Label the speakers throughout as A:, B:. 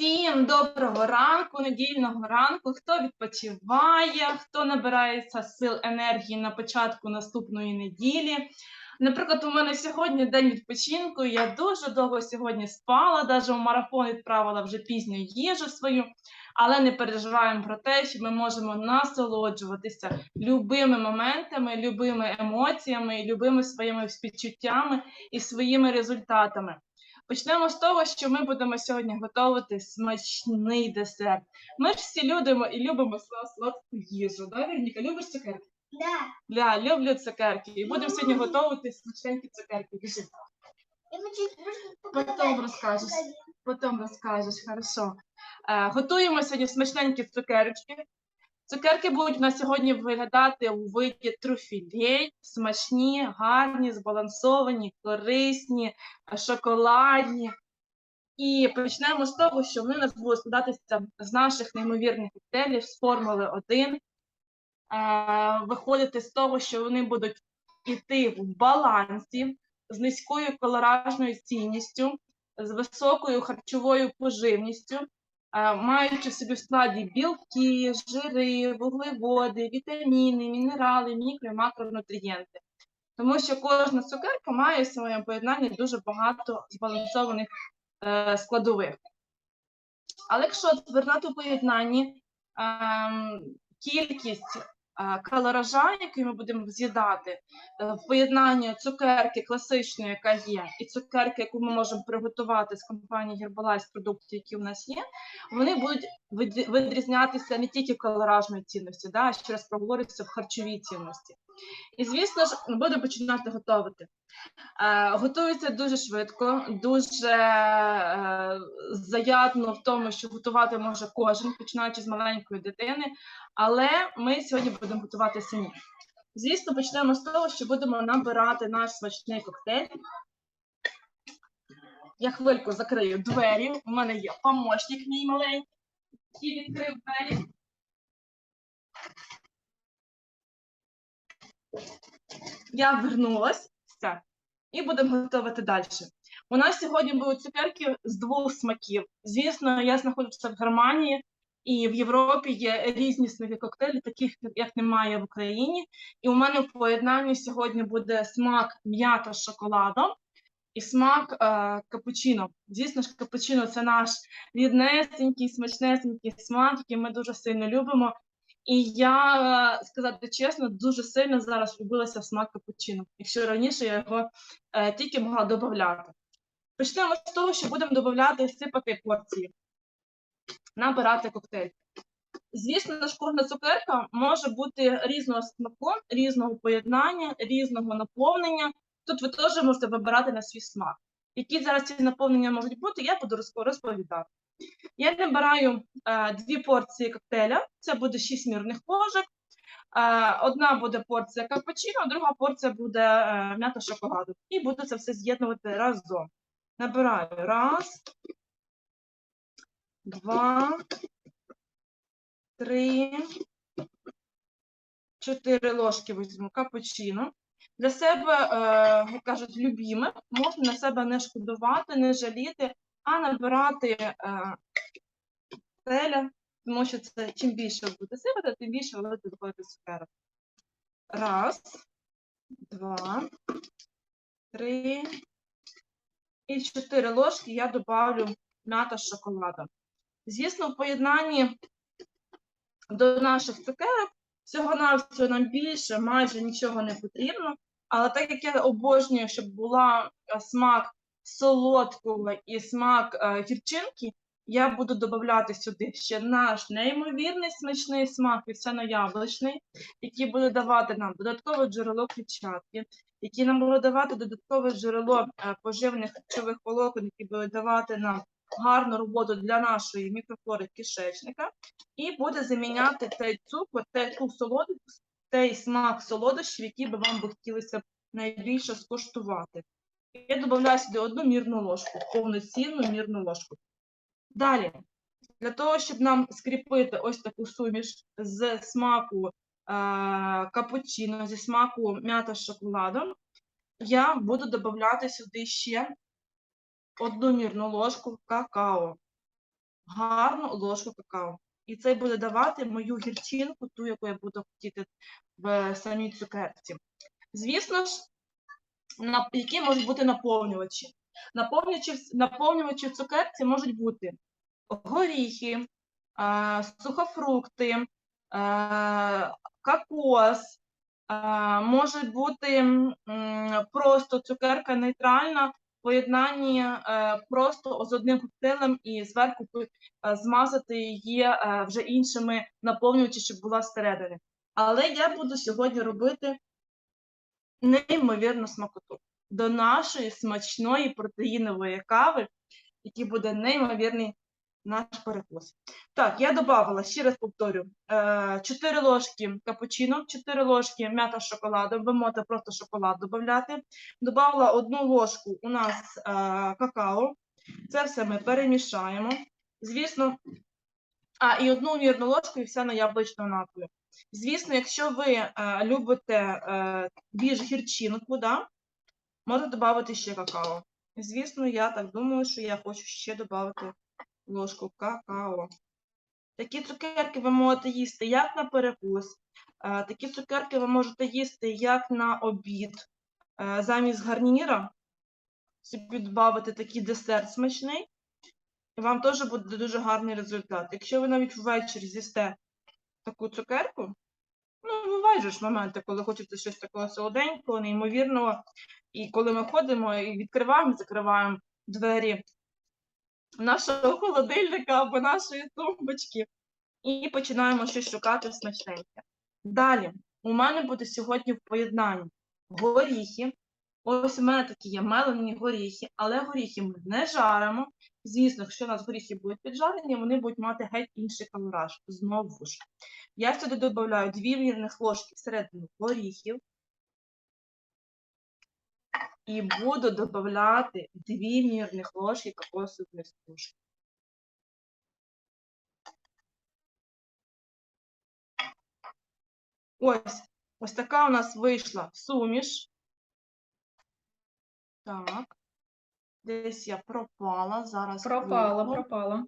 A: Всім доброго ранку, недільного ранку. Хто відпочиває, хто набирається сил енергії на початку наступної неділі. Наприклад, у мене сьогодні день відпочинку. Я дуже довго сьогодні спала, навіть у марафон відправила вже пізню їжу свою, але не переживаємо про те, що ми можемо насолоджуватися любими моментами, любими емоціями, любими своїми співчуттями і своїми результатами. Почнемо з того, що ми будемо сьогодні готувати смачний десерт. Ми ж всі любимо і любимо сла- сладку їжу. Да, Вероніка, любиш цукерки?
B: Да.
A: Да, люблю цукерки. І будемо сьогодні готувати смачненькі цукерки. Біжи. Потім розкажеш. Потім розкажеш, хорошо. Е, готуємо сьогодні смачненькі цукерочки. Цукерки будуть у нас сьогодні виглядати у виді труфілей, смачні, гарні, збалансовані, корисні, е, шоколадні. І почнемо з того, що вони у нас будуть складатися з наших неймовірних коктейлів з формули 1. Е, виходити з того, що вони будуть йти в балансі з низькою калоражною цінністю, з високою харчовою поживністю, маючи в собі в складі білки, жири, вуглеводи, вітаміни, мінерали, мікро і макронутрієнти. Тому що кожна цукерка має в своєму поєднанні дуже багато збалансованих е, складових. Але якщо звернути у поєднанні е, кількість калоража, який ми будемо з'їдати, е, в поєднанні цукерки класичної, яка є, і цукерки, яку ми можемо приготувати з компанії Herbalife, з продуктів, які у нас є, вони будуть відрізнятися не тільки в калоражної цінності, да, а ще раз проговорюся в харчовій цінності. І, звісно ж, будемо починати готувати. Е, Готується дуже швидко, дуже е, заядно в тому, що готувати може кожен, починаючи з маленької дитини, але ми сьогодні будемо готувати самі. Звісно, почнемо з того, що будемо набирати наш смачний коктейль. Я хвильку закрию двері. У мене є помощник мій маленький, який відкрив двері. Я вернулась. Все. І будемо готувати далі. У нас сьогодні будуть цукерки з двох смаків. Звісно, я знаходжуся в Германії, і в Європі є різні смаки коктейлі, таких як немає в Україні. І у мене в поєднанні сьогодні буде смак м'ята з шоколадом і смак е, капучино. Звісно ж, капучино це наш ріднесенький, смачнесенький смак, який ми дуже сильно любимо. І я, е, сказати чесно, дуже сильно зараз влюбилася в смак капучино, якщо раніше я його е, тільки могла додати. Почнемо з того, що будемо додати сипати порції, набирати коктейль. Звісно ж, кожна цукерка може бути різного смаку, різного поєднання, різного наповнення. Тут ви теж можете вибирати на свій смак. Які зараз ці наповнення можуть бути, я буду розпо- розповідати. Я набираю е, дві порції коктейля, це буде 6 мірних ложок. Е, одна буде порція капучино, друга порція буде е, м'ята шоколаду. І буду це все з'єднувати разом. Набираю раз, два, три, чотири ложки візьму капучино. Для себе, е, як кажуть, любіме, можна на себе не шкодувати, не жаліти, а набирати е, коктейля, тому що це чим більше ви будете сипати, тим більше ви будете доходити цукерок. Раз, два, три і чотири ложки я добавлю м'ята з шоколадом. Звісно, в поєднанні до наших цукерок всього-навсього нам більше, майже нічого не потрібно. Але так як я обожнюю, щоб була е, смак солодкого і смак е, гірчинки, я буду додавати сюди ще наш неймовірний смачний смак вівсяно-яблучний, який буде давати нам додаткове джерело клітчатки, який нам буде давати додаткове джерело е, поживних харчових волокон, які будуть давати нам гарну роботу для нашої мікрофлори кишечника, і буде заміняти той цукор, те- ту солодкість, той смак солодощів, які би вам би хотілося найбільше скуштувати. Я додаю сюди одну мірну ложку, повноцінну мірну ложку. Далі, для того, щоб нам скріпити ось таку суміш з смаку е, капучино, зі смаку м'ята з шоколадом, я буду додавати сюди ще одну мірну ложку какао. гарну ложку какао. І це буде давати мою гірчинку, ту, яку я буду хотіти в самій цукерці. Звісно ж, які можуть бути наповнювачі? Наповнювачі, наповнювачі в цукерці можуть бути горіхи, сухофрукти, кокос, може бути просто цукерка нейтральна поєднанні е, просто з одним коктейлем і зверху е, змазати її е, вже іншими наповнювачами, щоб була всередині. Але я буду сьогодні робити неймовірну смакоту до нашої смачної протеїнової кави, який буде неймовірний наш перекус. Так, я додавала, ще раз повторю, 4 ложки капучино, 4 ложки м'ята шоколаду, ви можете просто шоколад додати. Добавила одну ложку у нас е, какао. Це все ми перемішаємо. Звісно, а, і одну мірну ложку і все на яблучну напою. Звісно, якщо ви е, любите е, більш гірчинку, да, можете додати ще какао. Звісно, я так думаю, що я хочу ще додати ложку какао. Такі цукерки ви можете їсти як на перекус, е, такі цукерки ви можете їсти як на обід. Е, Замість гарніра собі додати такий десерт смачний, і вам теж буде дуже гарний результат. Якщо ви навіть ввечері з'їсте таку цукерку, ну, бувають ж моменти, коли хочеться щось такого солоденького, неймовірного. І коли ми ходимо і відкриваємо, закриваємо двері нашого холодильника або нашої тумбочки, і починаємо щось шукати смачненьке. Далі, у мене буде сьогодні в поєднанні горіхи. Ось у мене такі є мелені горіхи, але горіхи ми не жаримо. Звісно, якщо у нас горіхи будуть піджарені, вони будуть мати геть інший колораж. Знову ж. Я сюди додаю 2 мірних ложки всередину горіхів. І буду додавати 2 мірних ложки кокосової стружки. Ось, ось така у нас вийшла суміш. Так. Десь я пропала. Зараз
C: Пропала,
A: вийду.
C: пропала.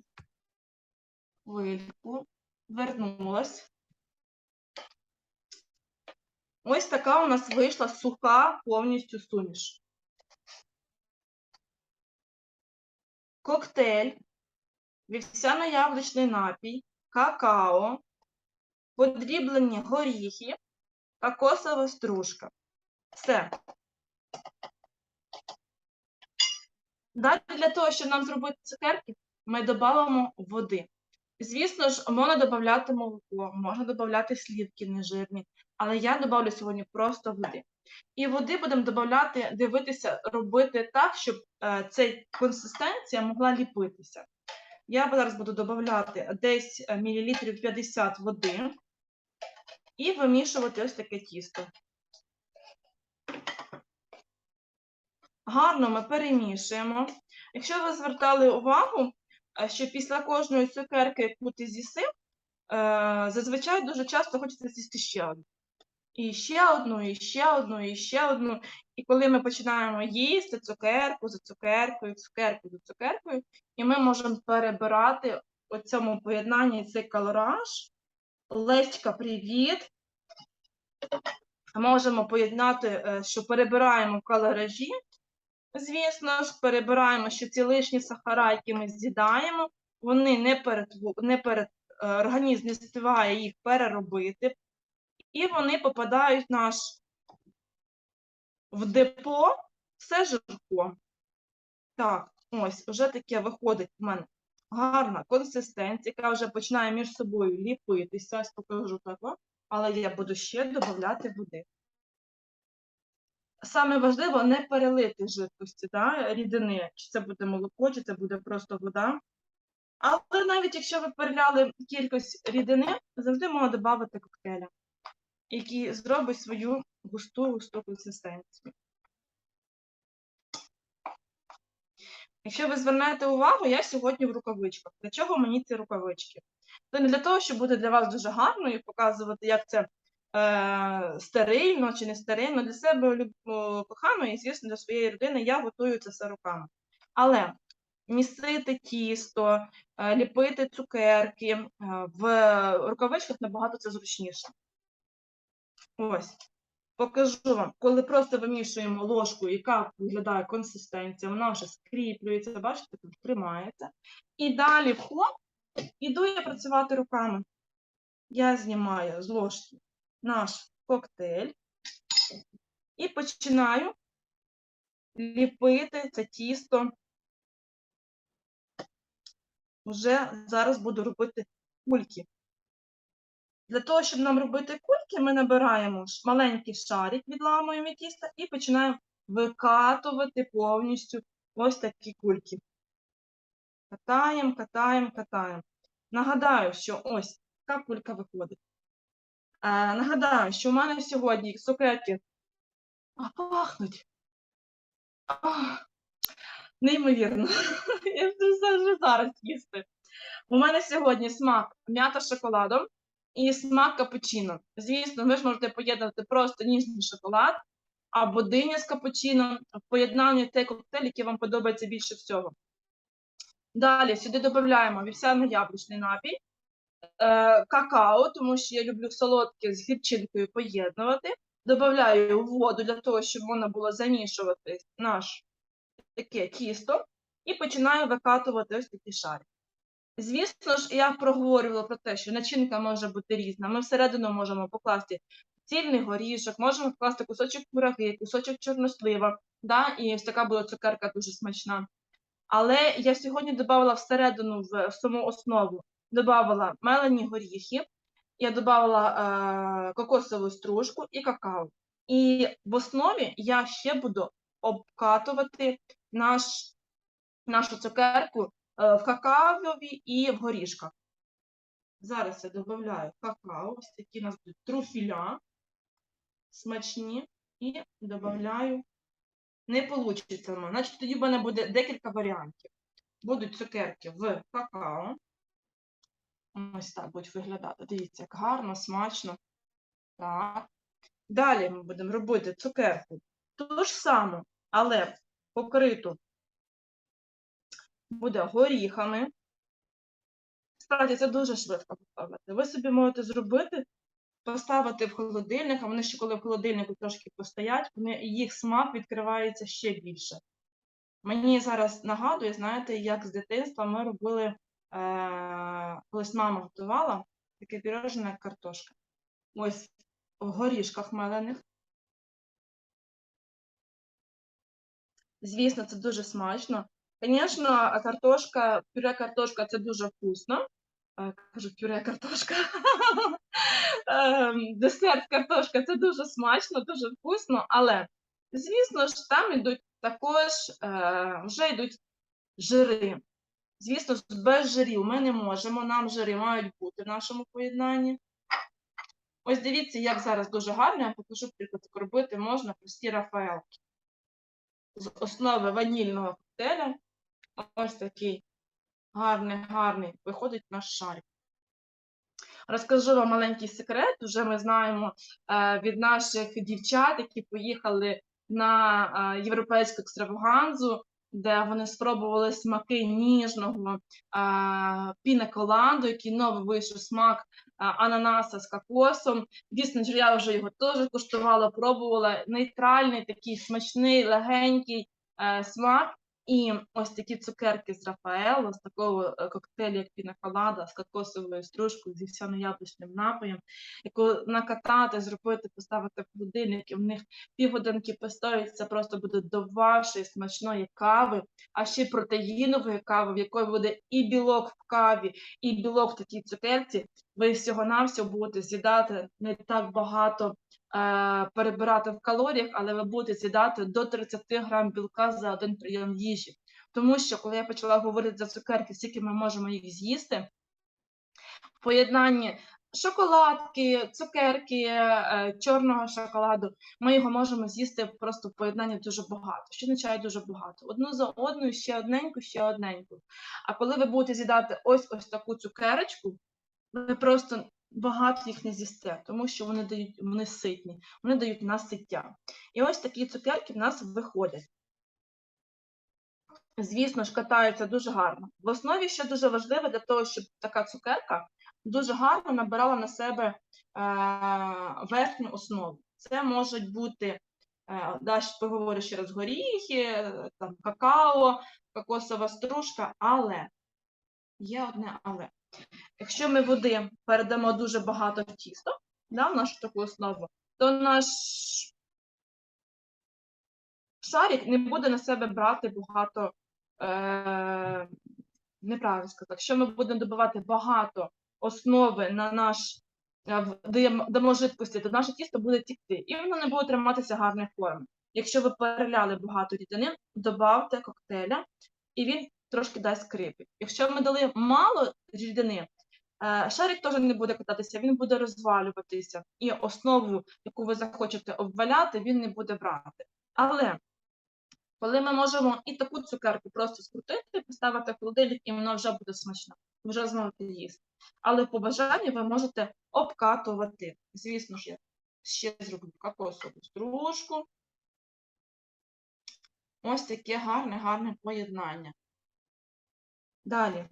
A: Хвильку. Вернулась. Ось така у нас вийшла суха повністю суміш. Коктейль, вівсяно-яблучний напій, какао, подріблені горіхи, кокосова стружка. Все. Далі для того, щоб нам зробити цукерки, ми додамо води. Звісно ж, можна додати молоко, можна додати слівки нежирні, але я додавлю сьогодні просто води. І води будемо додати, дивитися, робити так, щоб е, ця консистенція могла ліпитися. Я зараз буду додати десь е, мілілітрів 50 води і вимішувати ось таке тісто. Гарно ми перемішуємо. Якщо ви звертали увагу, е, що після кожної цукерки, яку ти з'їси, е, зазвичай дуже часто хочеться з'їсти ще одну. І ще одну, і ще одну, і ще одну. І коли ми починаємо їсти цукерку за цукеркою, цукерку за цукеркою, і ми можемо перебирати у цьому поєднанні цей колораж. Леська, привіт! Можемо поєднати, е, що перебираємо в колоражі. Звісно ж, перебираємо, що ці лишні сахара, які ми з'їдаємо, вони не перетву... не перед... е, організм не співає їх переробити, і вони попадають в наш в депо все жирко. Так, ось, вже таке виходить в мене гарна консистенція, яка вже починає між собою ліпитися. Ось покажу так, але я буду ще додати води. Саме важливо не перелити жидкості, да, рідини, чи це буде молоко, чи це буде просто вода. Але навіть якщо ви переляли кількість рідини, завжди можна додати коктейля, який зробить свою густу густу консистенцію. Якщо ви звернете увагу, я сьогодні в рукавичках. Для чого мені ці рукавички? Це не для того, щоб бути для вас дуже гарною і показувати, як це е, стерильно чи не стерильно. Для себе люб- о, коханої, і, звісно, для своєї родини я готую це все руками. Але місити тісто, е, ліпити цукерки. е, В рукавичках набагато це зручніше. Ось. Покажу вам, коли просто вимішуємо ложкою, яка виглядає консистенція, вона вже скріплюється, бачите, тут тримається. І далі вход, іду я працювати руками. Я знімаю з ложки наш коктейль і починаю ліпити це тісто. Вже зараз буду робити кульки. Для того, щоб нам робити кульки, ми набираємо маленький шарик, відламуємо тісто і починаємо викатувати повністю ось такі кульки. Катаємо, катаємо, катаємо. Нагадаю, що ось така кулька виходить. Нагадаю, що в мене сьогодні цукерки а, пахнуть. А, неймовірно. Я це вже зараз їсти. У мене сьогодні смак м'ята з шоколадом і смак капучино. Звісно, ви ж можете поєднати просто ніжний шоколад або диня з капучино в поєднанні той коктейль, який вам подобається більше всього. Далі сюди додаємо вівсяно-яблучний напій, е, какао, тому що я люблю солодке з гірчинкою поєднувати. Добавляю воду для того, щоб можна було замішувати наш таке тісто, і починаю викатувати ось такі шари. Звісно ж, я проговорювала про те, що начинка може бути різна. Ми всередину можемо покласти цільний горішок, можемо покласти кусочок кураги, кусочок чорнослива, да? і ось така була цукерка дуже смачна. Але я сьогодні додавала всередину в саму основу, додавала мелені горіхи, я додавала е, кокосову стружку і какао. І в основі я ще буду обкатувати наш, нашу цукерку е, в какаові і в горішках. Зараз я додаю какао, ось такі у нас будуть труфіля смачні, і додаю. Не вийде. Значить, тоді в мене буде декілька варіантів. Будуть цукерки в какао. Ось так будуть виглядати. Дивіться, як гарно, смачно. Так. Далі ми будемо робити цукерку ту ж саму, але покриту буде горіхами. Справді, це дуже швидко поставити. Ви собі можете зробити, поставити в холодильник, а вони ще коли в холодильнику трошки постоять, вони, їх смак відкривається ще більше. Мені зараз нагадує, знаєте, як з дитинства ми робили, колись мама готувала таке пірожне, картошка. Ось в горішках мелених. Звісно, це дуже смачно. Звісно, картошка, пюре картошка це дуже вкусно. Е, Кажу, пюре картошка. Ем, Десерт картошка це дуже смачно, дуже вкусно, але, звісно ж, там йдуть також е, вже йдуть жири. Звісно без жирів ми не можемо, нам жири мають бути в нашому поєднанні. Ось дивіться, як зараз дуже гарно, я покажу приклад, як робити можна прості рафаелки. З основи ванільного коктейля ось такий гарний, гарний виходить наш шарик. Розкажу вам маленький секрет. Уже ми знаємо е, від наших дівчат, які поїхали на е, європейську екстраваганзу, де вони спробували смаки ніжного е, пінаколаду, який новий вийшов смак а, ананаса з кокосом. Дійсно, я вже його теж куштувала, пробувала. Нейтральний, такий смачний, легенький а, смак. І ось такі цукерки з Рафаело, з такого е, коктейлю, як пінаколада, з кокосовою стружкою, зі всяно-яблучним напоєм, яку накатати, зробити, поставити в холодильник, і в них півгодинки постоять, це просто буде до вашої смачної кави, а ще протеїнової кави, в якої буде і білок в каві, і білок в такій цукерці. Ви всього-навсього будете з'їдати не так багато перебирати в калоріях, але ви будете з'їдати до 30 грам білка за один прийом їжі. Тому що, коли я почала говорити за цукерки, скільки ми можемо їх з'їсти, в поєднанні шоколадки, цукерки, е, чорного шоколаду, ми його можемо з'їсти просто в поєднанні дуже багато. Що означає дуже багато? Одну за одною, ще одненьку, ще одненьку. А коли ви будете з'їдати ось ось таку цукерочку, ви просто багато їх не з'їсте, тому що вони дають, вони ситні, вони дають насиття. І ось такі цукерки в нас виходять. звісно ж, катаються дуже гарно. В основі ще дуже важливо для того, щоб така цукерка дуже гарно набирала на себе е, верхню основу. Це можуть бути, е, далі поговорю ще раз, горіхи, е, там, какао, кокосова стружка, але є одне але. Якщо ми води передамо дуже багато в тісто, да, в нашу таку основу, то наш шарик не буде на себе брати багато, е, неправильно сказати, якщо ми будемо добивати багато основи на наш, е, дамо жидкості, то наше тісто буде тікти, і воно не буде триматися гарної форми. Якщо ви переляли багато рідини, додавте коктейля, і він трошки дасть скрипи. Якщо ми дали мало рідини, е, шарик теж не буде кататися, він буде розвалюватися, і основу, яку ви захочете обваляти, він не буде брати. Але коли ми можемо і таку цукерку просто скрутити, поставити в холодильник, і вона вже буде смачна, вже зможете їсти. Але по бажанню ви можете обкатувати. Звісно ж, я ще зроблю кокосову стружку. Ось таке гарне, гарне поєднання. Далі.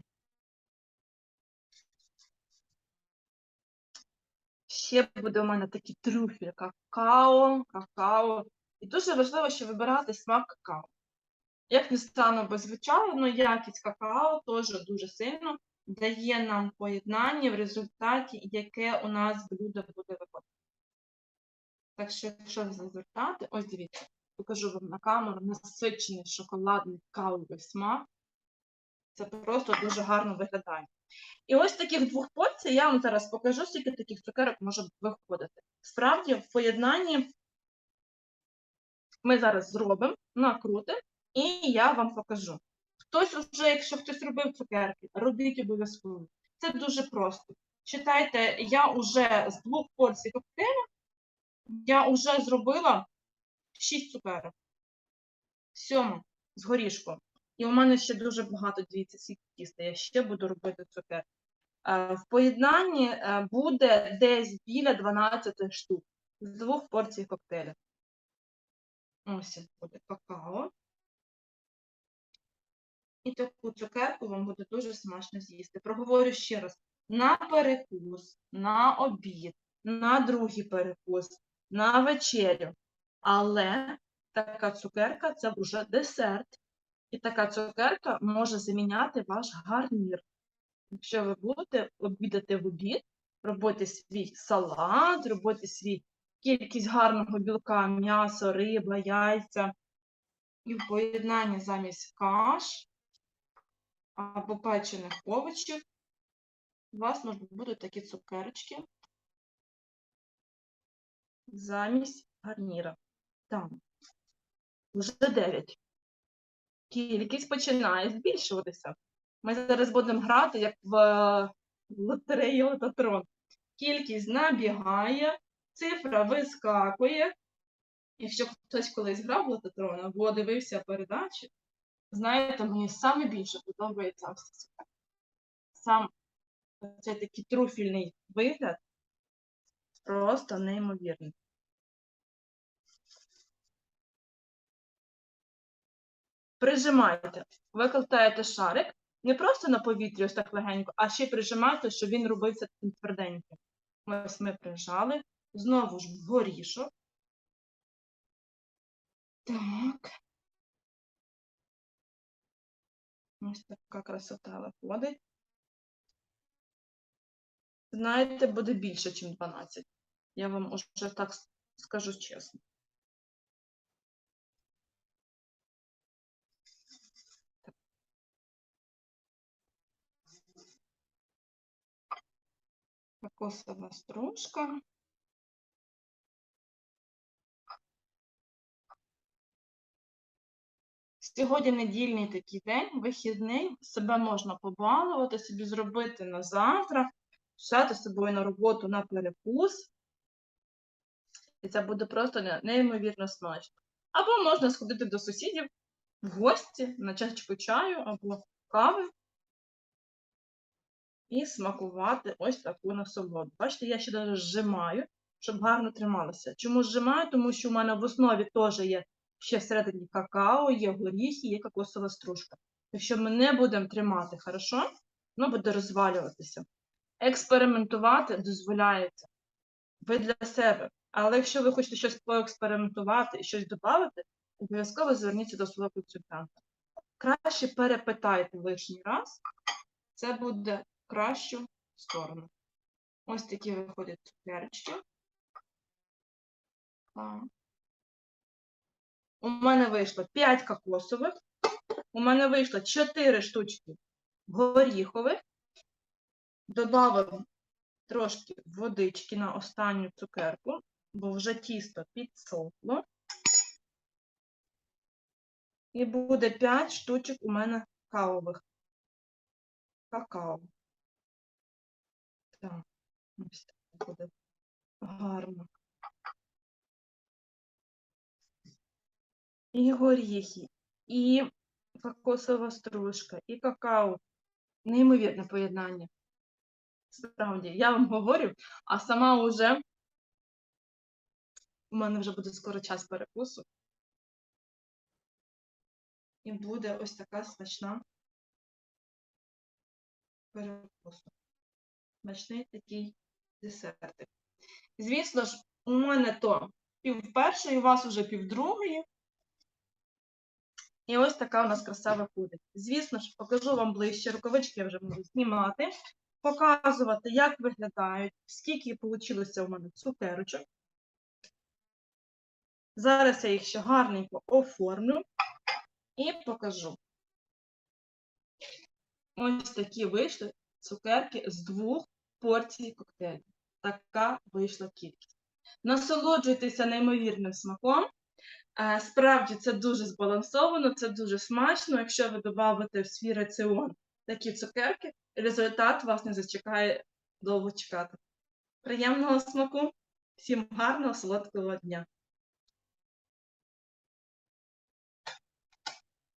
A: Ще буде у мене такий трюфель какао, какао. І дуже важливо, що вибирати смак какао. Як не стану без звичайно, якість какао теж дуже сильно дає нам поєднання в результаті, яке у нас блюдо буде виходити. Так що, якщо звертати, ось дивіться, покажу вам на камеру насичений шоколадний кавовий смак. Це просто дуже гарно виглядає. І ось таких двох порцій я вам зараз покажу, скільки таких цукерок може виходити. Справді, в поєднанні ми зараз зробимо, накрутимо, і я вам покажу. Хтось уже, якщо хтось робив цукерки, робіть обов'язково. Це дуже просто. Читайте, я вже з двох порцій коктейля, я вже зробила 6 цукерок. Сьому з горішком. І у мене ще дуже багато, дивіться, скільки тіста. Я ще буду робити цукерки. Е, В поєднанні е, буде десь біля 12 штук з двох порцій коктейля. Ось буде какао. І таку цукерку вам буде дуже смачно з'їсти. Проговорю ще раз: на перекус, на обід, на другий перекус, на вечерю. Але така цукерка це вже десерт. І така цукерка може заміняти ваш гарнір. Якщо ви будете обідати в обід, робити свій салат, робити свій кількість гарного білка, м'ясо, риба, яйця. І в поєднанні замість каш або печених овочів у вас можуть бути такі цукерочки замість гарніра. Там. Вже 9. Кількість починає збільшуватися. Ми зараз будемо грати, як в лотереї Лототрон. Кількість набігає, цифра вискакує. Якщо хтось колись грав в лототрон або дивився передачі, знаєте, мені саме більше подобається. Сам цей такий труфільний вигляд просто неймовірний. Прижимайте. Ви кладаєте шарик не просто на повітрі, ось так легенько, а ще прижимайте, щоб він робився таким тверденьким. Ось ми прижали. Знову ж горішок. Так. Ось така красота виходить. Знаєте, буде більше, ніж 12. Я вам уже так скажу чесно. Кокосова стружка. Сьогодні недільний такий день, вихідний, себе можна побалувати, собі зробити на завтра, взяти з собою на роботу на перекус. І це буде просто неймовірно смачно. Або можна сходити до сусідів в гості на чашечку чаю або кави і смакувати ось таку насолоду. Бачите, я ще навіть зжимаю, щоб гарно трималося. Чому зжимаю? Тому що у мене в основі теж є ще всередині какао, є горіхи, є кокосова стружка. Якщо ми не будемо тримати хорошо, воно буде розвалюватися. Експериментувати дозволяється. Ви для себе. Але якщо ви хочете щось поекспериментувати і щось додати, обов'язково зверніться до свого консультанта. Краще перепитайте лишній раз, це буде кращу сторону. Ось такі виходять цукерочки. У мене вийшло 5 кокосових, у мене вийшло 4 штучки горіхових. Добавив трошки водички на останню цукерку, бо вже тісто підсохло. І буде 5 штучок у мене кавових. Какао. Так, ось так буде гарно. І горіхи, і кокосова стружка, і какао. Неймовірне поєднання. Справді, я вам говорю, а сама уже у мене вже буде скоро час перекусу. І буде ось така смачна перекусу. Смачний такий десертик. Звісно ж, у мене то пів першої, у вас уже пів другої. І ось така у нас краса виходить. Звісно ж, покажу вам ближче. Рукавички я вже можу знімати, показувати, як виглядають, скільки вийшло у мене цукерочок. Зараз я їх ще гарненько оформлю і покажу. Ось такі вийшли цукерки з двох порцій коктейлю. Така вийшла кількість. Насолоджуйтеся неймовірним смаком. Е, Справді це дуже збалансовано, це дуже смачно. Якщо ви додавите в свій раціон такі цукерки, результат вас не зачекає довго чекати. Приємного смаку, всім гарного солодкого дня!